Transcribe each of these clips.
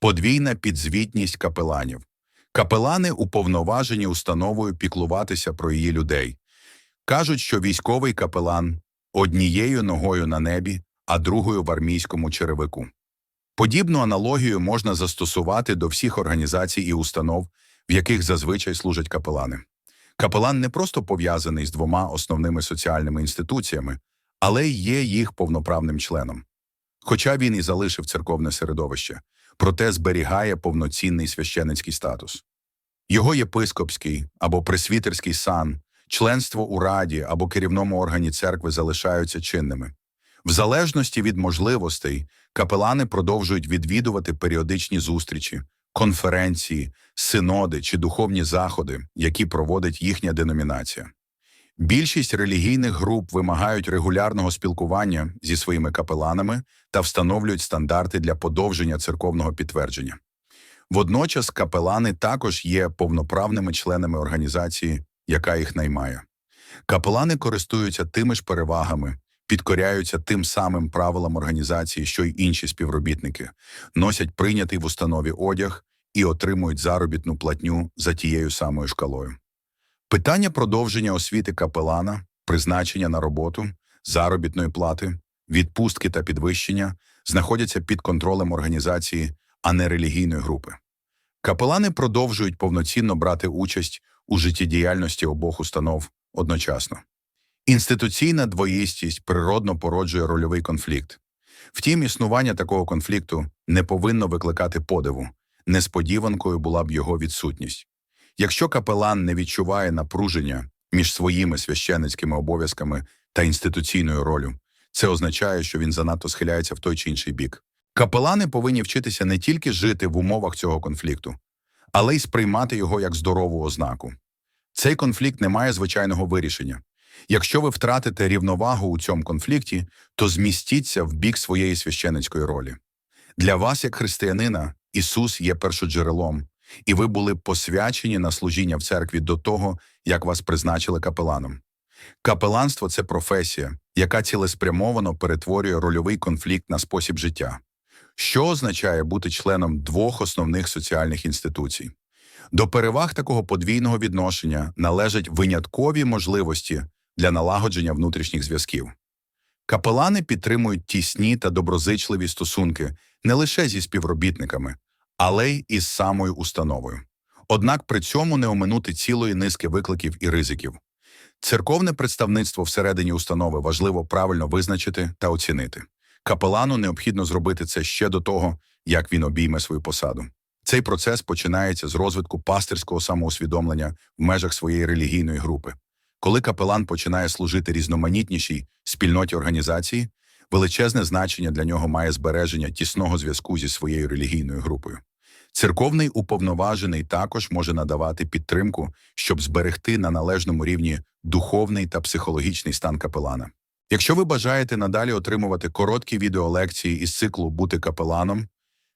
Подвійна підзвітність капеланів. Капелани уповноважені установою піклуватися про її людей. Кажуть, що військовий капелан однією ногою на небі, а другою в армійському черевику. Подібну аналогію можна застосувати до всіх організацій і установ, в яких зазвичай служать капелани. Капелан не просто пов'язаний з двома основними соціальними інституціями, але й є їх повноправним членом. Хоча він і залишив церковне середовище, проте зберігає повноцінний священицький статус. Його єпископський або пресвітерський сан, членство у раді або керівному органі церкви залишаються чинними. В залежності від можливостей, капелани продовжують відвідувати періодичні зустрічі, конференції, синоди чи духовні заходи, які проводить їхня деномінація. Більшість релігійних груп вимагають регулярного спілкування зі своїми капеланами та встановлюють стандарти для подовження церковного підтвердження. Водночас капелани також є повноправними членами організації, яка їх наймає. Капелани користуються тими ж перевагами, підкоряються тим самим правилам організації, що й інші співробітники, носять прийнятий в установі одяг і отримують заробітну платню за тією самою шкалою. Питання продовження освіти капелана, призначення на роботу, заробітної плати, відпустки та підвищення знаходяться під контролем організації, а не релігійної групи. Капелани продовжують повноцінно брати участь у життєдіяльності обох установ одночасно. Інституційна двоїстість природно породжує рольовий конфлікт. Втім, існування такого конфлікту не повинно викликати подиву. Несподіванкою була б його відсутність. Якщо капелан не відчуває напруження між своїми священицькими обов'язками та інституційною ролью, це означає, що він занадто схиляється в той чи інший бік. Капелани повинні вчитися не тільки жити в умовах цього конфлікту, але й сприймати його як здорову ознаку. Цей конфлікт не має звичайного вирішення. Якщо ви втратите рівновагу у цьому конфлікті, то змістіться в бік своєї священицької ролі. Для вас, як християнина, Ісус є першоджерелом, і ви були посвячені на служіння в церкві до того, як вас призначили капеланом. Капеланство це професія, яка цілеспрямовано перетворює рольовий конфлікт на спосіб життя. Що означає бути членом двох основних соціальних інституцій? До переваг такого подвійного відношення належать виняткові можливості для налагодження внутрішніх зв'язків. Капелани підтримують тісні та доброзичливі стосунки не лише зі співробітниками, але й із самою установою. Однак при цьому не оминути цілої низки викликів і ризиків. Церковне представництво всередині установи важливо правильно визначити та оцінити. Капелану необхідно зробити це ще до того, як він обійме свою посаду. Цей процес починається з розвитку пастирського самоусвідомлення в межах своєї релігійної групи. Коли капелан починає служити різноманітнішій спільноті організації, величезне значення для нього має збереження тісного зв'язку зі своєю релігійною групою. Церковний уповноважений також може надавати підтримку, щоб зберегти на належному рівні духовний та психологічний стан капелана. Якщо ви бажаєте надалі отримувати короткі відеолекції із циклу Бути капеланом,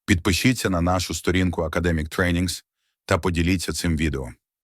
підпишіться на нашу сторінку Academic Trainings та поділіться цим відео.